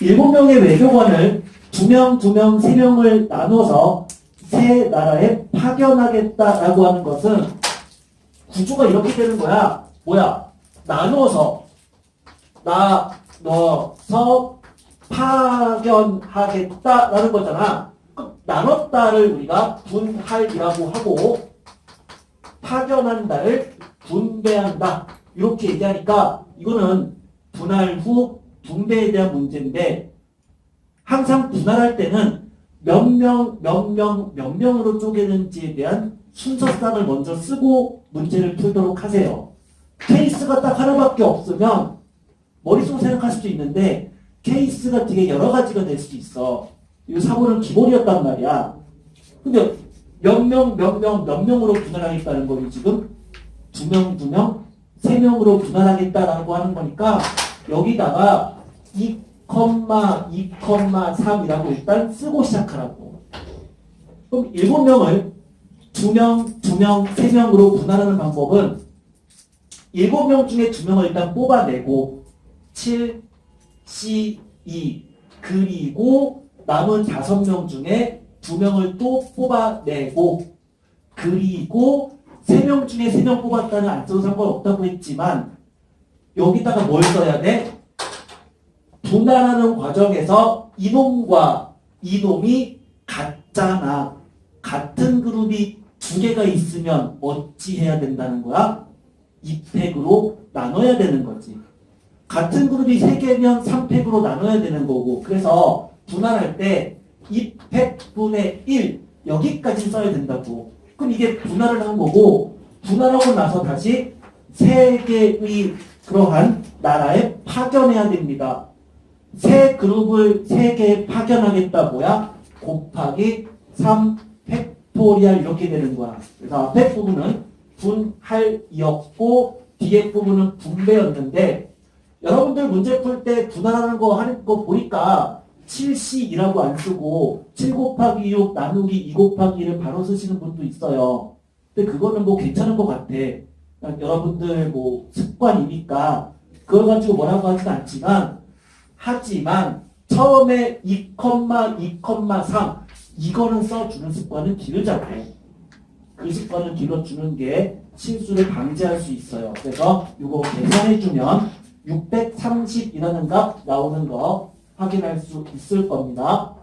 일곱 명의 외교관을 두 명, 두 명, 세 명을 나눠서 새 나라에 파견하겠다라고 하는 것은 구조가 이렇게 되는 거야. 뭐야? 나눠서 나눠서 파견하겠다라는 거잖아. 그 나눴다를 우리가 분할이라고 하고 파견한다를 분배한다. 이렇게 얘기하니까 이거는 분할 후 분배에 대한 문제인데 항상 분할할 때는 몇 명, 몇 명, 몇 명으로 쪼개는지에 대한 순서상을 먼저 쓰고 문제를 풀도록 하세요. 케이스가 딱 하나밖에 없으면 머릿속으로 생각할 수도 있는데 케이스가 되게 여러 가지가 될 수도 있어. 이 사고는 기본이었단 말이야. 근데 몇 명, 몇 명, 몇 명으로 분할하겠다는 거니 지금 두 명, 두 명, 세 명으로 분할하겠다라고 하는 거니까 여기다가 2,2,3이라고 일단 쓰고 시작하라고. 그럼 일곱 명을 두 명, 두 명, 세 명으로 분할하는 방법은 일곱 명 중에 두 명을 일단 뽑아내고 7, C, 2 그리고 남은 다섯 명 중에 두 명을 또 뽑아내고 그리고 세명 중에 세명 뽑았다는 안 써도 상관없다고 했지만 여기다가 뭘 써야 돼? 분할하는 과정에서 이놈과 이놈이 같잖아. 같은 그룹이 두 개가 있으면 어찌 해야 된다는 거야? 2팩으로 나눠야 되는 거지. 같은 그룹이 3개면 3팩으로 나눠야 되는 거고 그래서 분할할 때 2팩분의 1 여기까지 써야 된다고 그럼 이게 분할을 한 거고 분할하고 나서 다시 3개의 그러한 나라에 파견해야 됩니다. 새 그룹을 3개 파견하겠다 뭐야? 곱하기 3 팩토리얼 이렇게 되는 거야. 그래서 앞에 부분은 분할이었고 뒤에 부분은 분배였는데 여러분들 문제 풀 때 분할하는 거 하는 거 보니까 7C2라고 안 쓰고 7 곱하기 6 나누기 2 곱하기 1을 바로 쓰시는 분도 있어요. 근데 그거는 뭐 괜찮은 것 같아. 그냥 여러분들 뭐 습관이니까 그걸 가지고 뭐라고 하진 않지만 하지만 처음에 2,2,3 이거는 써주는 습관은 기르자고 그 습관을 길어주는 게 실수를 방지할 수 있어요. 그래서 이거 계산해주면 630이라는 값 나오는 거 확인할 수 있을 겁니다.